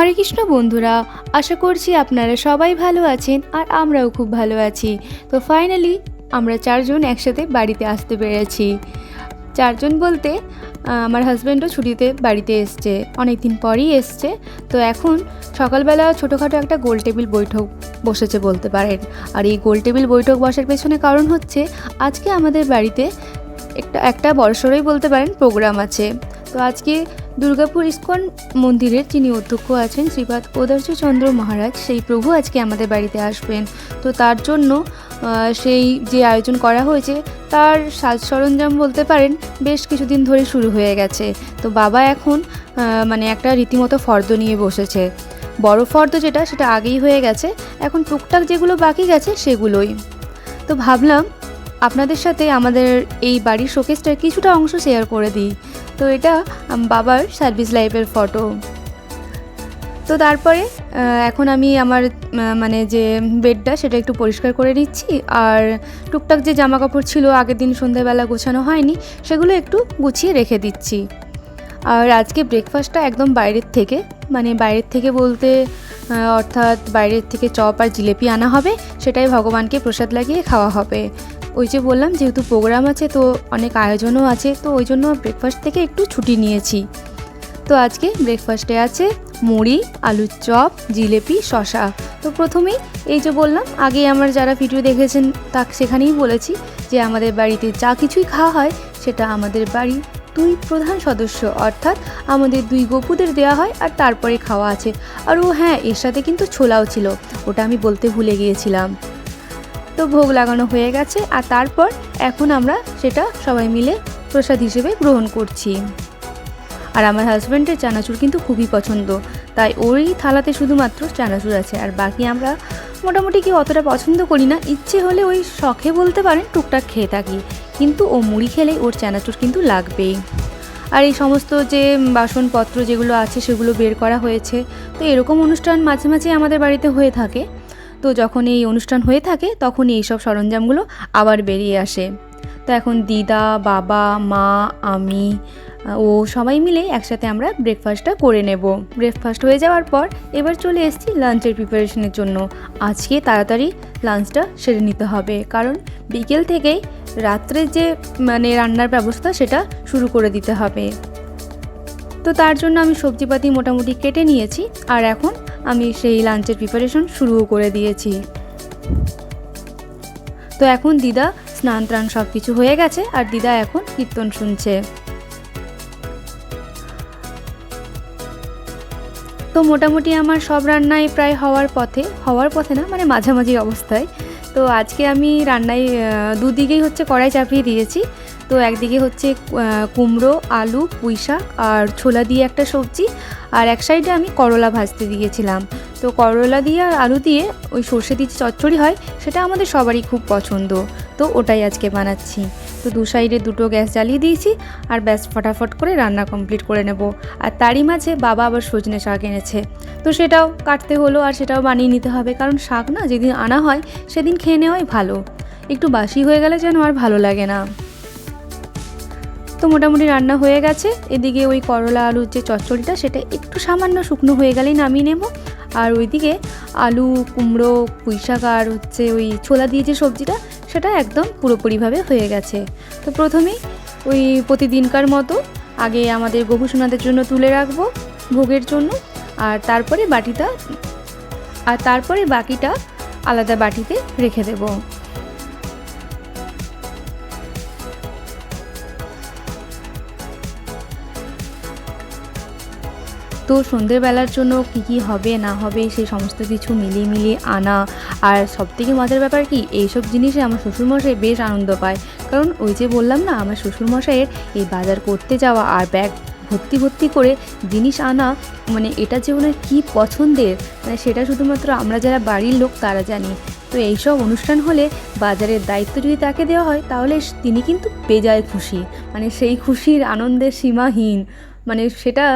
হরে কৃষ্ণ বন্ধুরা, আশা করছি আপনারা সবাই ভালো আছেন আর আমরাও খুব ভালো আছি। তো ফাইনালি আমরা চারজন একসাথে বাড়িতে আসতে পেরেছি। চারজন বলতে আমার হাজব্যান্ডও ছুটিতে বাড়িতে এসছে অনেক দিন পরই এসছে। তো এখন সকালবেলা ছোটোখাটো একটা গোল টেবিল বৈঠক বসেছে বলতে পারেন। আর এই গোল টেবিল বৈঠক বসার পেছনে কারণ হচ্ছে, আজকে আমাদের বাড়িতে একটা একটা বড়সড়ই বলতে পারেন প্রোগ্রাম আছে। তো আজকে দুর্গাপুর ইস্কন মন্দিরের যিনি অধ্যক্ষ আছেন শ্রীপাদ চন্দ্র মহারাজ, সেই প্রভু আজকে আমাদের বাড়িতে আসবেন। তো তার জন্য সেই যে আয়োজন করা হয়েছে, তার সাজ সরঞ্জাম বলতে পারেন, বেশ কিছুদিন ধরে শুরু হয়ে গেছে। তো বাবা এখন মানে একটা রীতিমতো ফর্দ নিয়ে বসেছে। বড় ফর্দ যেটা, সেটা আগেই হয়ে গেছে। এখন টুকটাক যেগুলো বাকি গেছে, সেগুলোই। তো ভাবলাম, আপনাদের সাথে আমাদের এই বাড়ির শোকেসটার কিছুটা অংশ শেয়ার করে দিই। তো এটা বাবার সার্ভিস লাইফের ফটো। তো তারপরে এখন আমি আমার মানে যে বেডটা সেটা একটু পরিষ্কার করে নিচ্ছি। আর টুকটাক যে জামা কাপড় ছিল আগের দিন সন্ধ্যাবেলা গোছানো হয়নি, সেগুলো একটু গুছিয়ে রেখে দিচ্ছি। আর আজকে ব্রেকফাস্টটা একদম বাইরের থেকে মানে বাইরের থেকে বলতে অর্থাৎ বাইরের থেকে চপ আর জিলেপি আনা হবে, সেটাই ভগবানকে প্রসাদ লাগিয়ে খাওয়া হবে। ওই যে বললাম, যেহেতু প্রোগ্রাম আছে তো অনেক আয়োজনও আছে, তো ওই জন্য ব্রেকফাস্ট থেকে একটু ছুটি নিয়েছি। তো আজকে ব্রেকফাস্টে আছে মুড়ি, আলুর চপ, জিলেপি শশা তো প্রথমেই এই যে বললাম আগে আমার যারা ভিডিও দেখেছেন, তা সেখানেই বলেছি যে আমাদের বাড়িতে যা কিছুই খাওয়া হয়, সেটা আমাদের বাড়ির দুই প্রধান সদস্য, অর্থাৎ আমাদের দুই গপুদের দেওয়া হয় আর তারপরে খাওয়া আছে। আর ও হ্যাঁ এর সাথে কিন্তু ছোলাও ছিল, ওটা আমি বলতে ভুলে গিয়েছিলাম। তো ভোগ লাগানো হয়ে গেছে আর তারপর এখন আমরা সেটা সবাই মিলে প্রসাদ হিসেবে গ্রহণ করছি। আর আমার হাজব্যান্ডের চানাচুর কিন্তু খুবই পছন্দ। তাই ওই থালাতে শুধুমাত্র চানাচুর আছে। আর বাকি আমরা মোটামুটি কেউ অতটা পছন্দ করি না। ইচ্ছে হলে ওই শখে বলতে পারেন টুকটাক খেয়ে থাকি। কিন্তু ও মুড়ি খেলে ওর চানাচুর কিন্তু লাগবেই। আর এই সমস্ত যে বাসনপত্র যেগুলো আছে সেগুলো বের করা হয়েছে। তো এরকম অনুষ্ঠান মাঝে মাঝে আমাদের বাড়িতে হয়ে থাকে। তো যখন এই অনুষ্ঠান হয়ে থাকে, তখনই এইসব সরঞ্জামগুলো আবার বেরিয়ে আসে। তো এখন দিদা, বাবা, মা, আমি ও সবাই মিলে একসাথে আমরা ব্রেকফাস্টটা করে নেব। ব্রেকফাস্ট হয়ে যাওয়ার পর এবার চলে এসেছি লাঞ্চের প্রিপারেশনের জন্য। আজকে তাড়াতাড়ি লাঞ্চটা সেরে নিতে হবে। কারণ বিকেল থেকেই রাত্রে যে মানে রান্নার ব্যবস্থা সেটা শুরু করে দিতে হবে। তো তার জন্য আমি সবজিপাতি মোটামুটি কেটে নিয়েছি। আর এখন আমি সেই লাঞ্চের প্রিপারেশন শুরুও করে দিয়েছি। তো এখন দিদা স্নান ত্রাণ সব কিছু হয়ে গেছে আর দিদা এখন কীর্তন শুনছে। তো মোটামুটি আমার সব রান্নাই প্রায় হওয়ার পথে হওয়ার পথে না মানে মাঝামাঝি অবস্থায়। তো আজকে আমি রান্নায় দুদিকেই হচ্ছে কড়াই চাপিয়ে দিয়েছি। তো একদিকে হচ্ছে কুমড়ো, আলু পুঁই শাক আর ছোলা দিয়ে একটা সবজি আর এক সাইডে আমি করলা ভাজতে দিয়েছিলাম। তো করলা দিয়ে আর আলু দিয়ে ওই সর্ষে দিয়ে চচ্চড়ি হয়, সেটা আমাদের সবারই খুব পছন্দ। তো ওটাই আজকে বানাচ্ছি। তো দু সাইডে দুটো গ্যাস জ্বালিয়ে দিয়েছি আর ব্যাস ফটাফট করে রান্না কমপ্লিট করে নেব। আর তারই মাঝে বাবা আবার সজনে শাক এনেছে। তো সেটাও কাটতে হলো আর সেটাও বানিয়ে নিতে হবে। কারণ শাক না যেদিন আনা হয়, সেদিন খেয়ে নেওয়াই ভালো। একটু বাসি হয়ে গেলে যেন আর ভালো লাগে না। তো মোটামুটি রান্না হয়ে গেছে। এদিকে ওই করলা আলুর যে চচ্চড়িটা, সেটা একটু সামান্য শুকনো হয়ে গেলেই নামিয়ে নেব। আর ওইদিকে আলু, কুমড়ো পুঁইশাক আর হচ্ছে ওই ছোলা দিয়ে যে সবজিটা, সেটা একদম পুরোপুরিভাবে হয়ে গেছে। তো প্রথমেই ওই প্রতিদিনকার মতো আগে আমাদের গভূষণাদের জন্য তুলে রাখব ভোগের জন্য। আর তারপরে বাটিটা, আর তারপরে বাকিটা আলাদা বাটিতে রেখে দেবো। তো সন্ধ্যেবেলার জন্য কী কী হবে, না হবে, সেই সমস্ত কিছু মিলিয়ে মিলিয়ে আনা। আর সবথেকে মজার ব্যাপার কি, এইসব জিনিসে আমার শ্বশুরমশাই বেশ আনন্দ পায়। কারণ ওই যে বললাম না, আমার শ্বশুরমশাইয়ের এই বাজার করতে যাওয়া আর ব্যাগ ভর্তি ভর্তি করে জিনিস আনা মানে এটা যে ওনার কী পছন্দের মানে সেটা শুধুমাত্র আমরা যারা বাড়ির লোক তারা জানি। তো এইসব অনুষ্ঠান হলে বাজারের দায়িত্ব যদি তাকে দেওয়া হয়, তাহলে তিনি কিন্তু বেজায় খুশি। মানে সেই খুশির আনন্দের সীমাহীন। মানে সেটা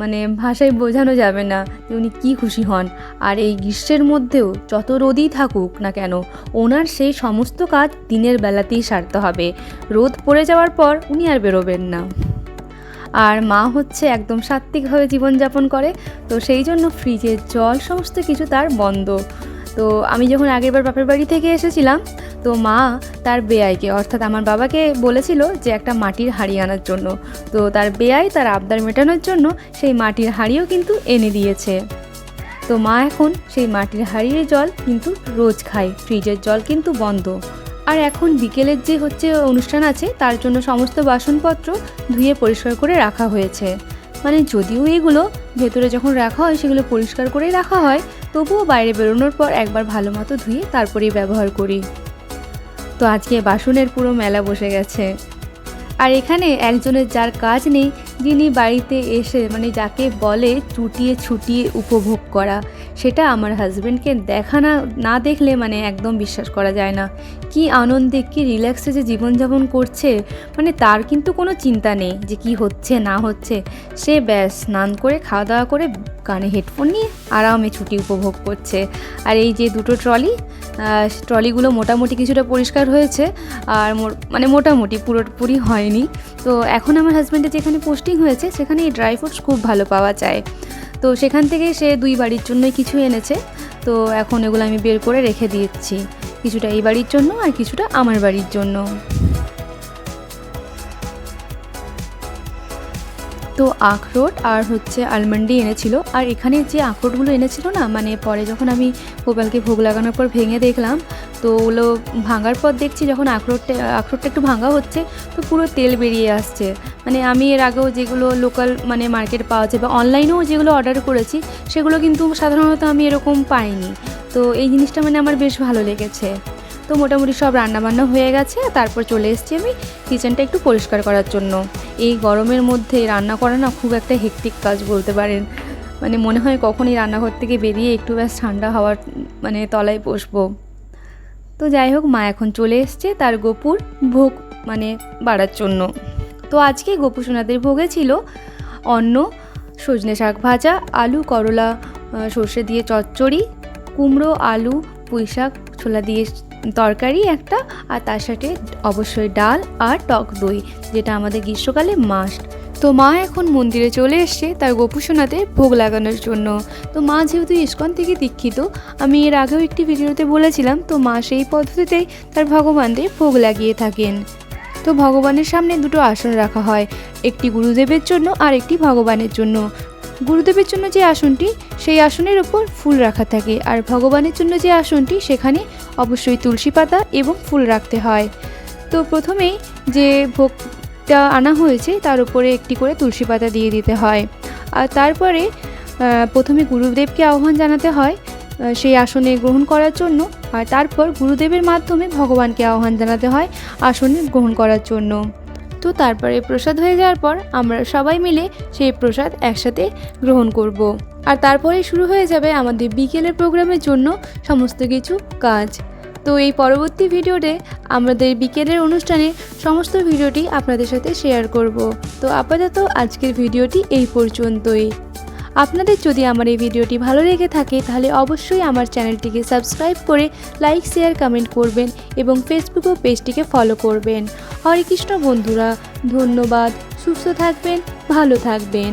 মানে ভাষায় বোঝানো যাবে না যে উনি কী খুশি হন। আর এই গ্রীষ্মের মধ্যেও যত রোদই থাকুক না কেন, ওনার সেই সমস্ত কাজ দিনের বেলাতেই সারতে হবে। রোদ পড়ে যাওয়ার পর উনি আর বেরোবেন না। আর মা হচ্ছে একদম সাত্ত্বিকভাবে জীবনযাপন করে, তো সেই জন্য ফ্রিজের জল সমস্ত কিছু তার বন্ধ। তো আমি যখন আগেরবার বাপের বাড়ি থেকে এসেছিলাম, তো মা তার বেয়াইকে অর্থাৎ আমার বাবাকে বলেছিল যে একটা মাটির হাঁড়ি আনার জন্য। তো তার বেয়াই তার আবদার মেটানোর জন্য সেই মাটির হাঁড়িও কিন্তু এনে দিয়েছে। তো মা এখন সেই মাটির হাঁড়ির জল কিন্তু রোজ খায়, ফ্রিজের জল কিন্তু বন্ধ। আর এখন বিকেলের যে হচ্ছে অনুষ্ঠান আছে, তার জন্য সমস্ত বাসনপত্র ধুয়ে পরিষ্কার করে রাখা হয়েছে। মানে যদিও এগুলো ভেতরে যখন রাখা হয়, সেগুলো পরিষ্কার করেই রাখা হয় তবুও বাইরে বেরোনোর পর একবার ভালো মতো ধুয়ে তারপরেই ব্যবহার করি। তো আজকে বাসনের পুরো মেলা বসে গেছে। আর এখানে একজনের যার কাজ নেই যিনি বাড়িতে এসে মানে যাকে বলে চুটিয়ে ছুটিয়ে উপভোগ করা, সেটা আমার হাজব্যান্ডকে দেখা না না দেখলে মানে একদম বিশ্বাস করা যায় না। কি আনন্দে, কি রিল্যাক্সে যে জীবনযাপন করছে মানে তার কিন্তু কোনো চিন্তা নেই যে কি হচ্ছে, না হচ্ছে। সে ব্যাস, স্নান করে খাওয়া দাওয়া করে কানে হেডফোন নিয়ে আরামে ছুটি উপভোগ করছে। আর এই যে দুটো ট্রলি ট্রলিগুলো মোটামুটি কিছুটা পরিষ্কার হয়েছে, আর মানে মোটামুটি পুরোপুরি হয়নি। তো এখন আমার হাজব্যান্ডের যেখানে পোস্টিং হয়েছে, সেখানে এই ড্রাই ফ্রুটস খুব ভালো পাওয়া যায়। তো সেখান থেকে সে দুই বাড়ির জন্যই কিছু এনেছে। তো এখন এগুলো আমি বের করে রেখে দিচ্ছি। কিছুটা এই বাড়ির জন্য আর কিছুটা আমার বাড়ির জন্য। তো আখরোট আর হচ্ছে আলমন্ডি এনেছিল। আর এখানে যে আখরোটগুলো এনেছিল না মানে পরে যখন আমি গোপালকে ভোগ লাগানোর পর ভেঙে দেখলাম, তো ওগুলো ভাঙার পর দেখছি যখন আখরোটটা আখরোটটা একটু ভাঙা হচ্ছে, তো পুরো তেল বেরিয়ে আসছে। মানে আমি এর আগেও যেগুলো লোকাল মানে মার্কেট পাওয়া যায় বা অনলাইনেও যেগুলো অর্ডার করেছি, সেগুলো কিন্তু সাধারণত আমি এরকম পাইনি। তো এই জিনিসটা মানে আমার বেশ ভালো লেগেছে। তো মোটামুটি সব রান্নাবান্না হয়ে গেছে, তারপর চলে এসেছি আমি কিচেনটা একটু পরিষ্কার করার জন্য। এই গরমের মধ্যে রান্না করা না খুব একটা হেক্টিক কাজ বলতে পারেন। মানে মনে হয় কখনই রান্নাঘর থেকে বেরিয়ে একটু ব্যাস ঠান্ডা হওয়ার মানে তলায় বসবো। তো যাই হোক, মা এখন চলে এসছে তার গোপুর ভোগ মানে বাড়ার জন্য। তো আজকে গোপু সোনাদের ভোগে ছিল অন্ন, সজনে শাক ভাজা, আলু, করলা সর্ষে দিয়ে চচ্চড়ি, কুমড়ো, আলু পুঁই শাক ছোলা দিয়ে তরকারি একটা, আর তার সাথে অবশ্যই ডাল আর টক দই, যেটা আমাদের গ্রীষ্মকালে মাস্ট তো মা এখন মন্দিরে চলে এসছে তার গোপুসোনাতে ভোগ লাগানোর জন্য। তো মা যেহেতু ইস্কন থেকে দীক্ষিত, আমি এর আগেও একটি ভিডিওতে বলেছিলাম, তো মা সেই পদ্ধতিতেই তার ভগবানদের ভোগ লাগিয়ে থাকেন। তো ভগবানের সামনে দুটো আসন রাখা হয়, একটি গুরুদেবের জন্য আর একটি ভগবানের জন্য। গুরুদেবের জন্য যে আসনটি, সেই আসনের ওপর ফুল রাখা থাকে। আর ভগবানের জন্য যে আসনটি, সেখানে অবশ্যই তুলসী পাতা এবং ফুল রাখতে হয়। তো প্রথমেই যে ভোগটা আনা হয়েছে, তার উপরে একটি করে তুলসী পাতা দিয়ে দিতে হয়। আর তারপরে প্রথমে গুরুদেবকে আহ্বান জানাতে হয় সেই আসনে গ্রহণ করার জন্য। আর তারপর গুরুদেবের মাধ্যমে ভগবানকে আহ্বান জানাতে হয়, আসনে গ্রহণ করার জন্য। তো তারপরে প্রসাদ হয়ে যাওয়ার পর আমরা সবাই মিলে সেই প্রসাদ একসাথে গ্রহণ করব। আর তারপরে শুরু হয়ে যাবে আমাদের বিকেলের প্রোগ্রামের জন্য সমস্ত কিছু কাজ। তো এই পরবর্তী ভিডিওতে আমাদের বিকেলের অনুষ্ঠানে সমস্ত ভিডিওটি আপনাদের সাথে শেয়ার করব। তো আপাতত আজকের ভিডিওটি এই পর্যন্তই। আপনাদের যদি আমার এই ভিডিওটি ভালো লেগে থাকে, তাহলে অবশ্যই আমার চ্যানেলটিকে সাবস্ক্রাইব করে লাইক, শেয়ার, কমেন্ট করবেন এবং ফেসবুক ও পেজটিকে ফলো করবেন। হরে কৃষ্ণ বন্ধুরা ধন্যবাদ সুস্থ থাকবেন ভালো থাকবেন।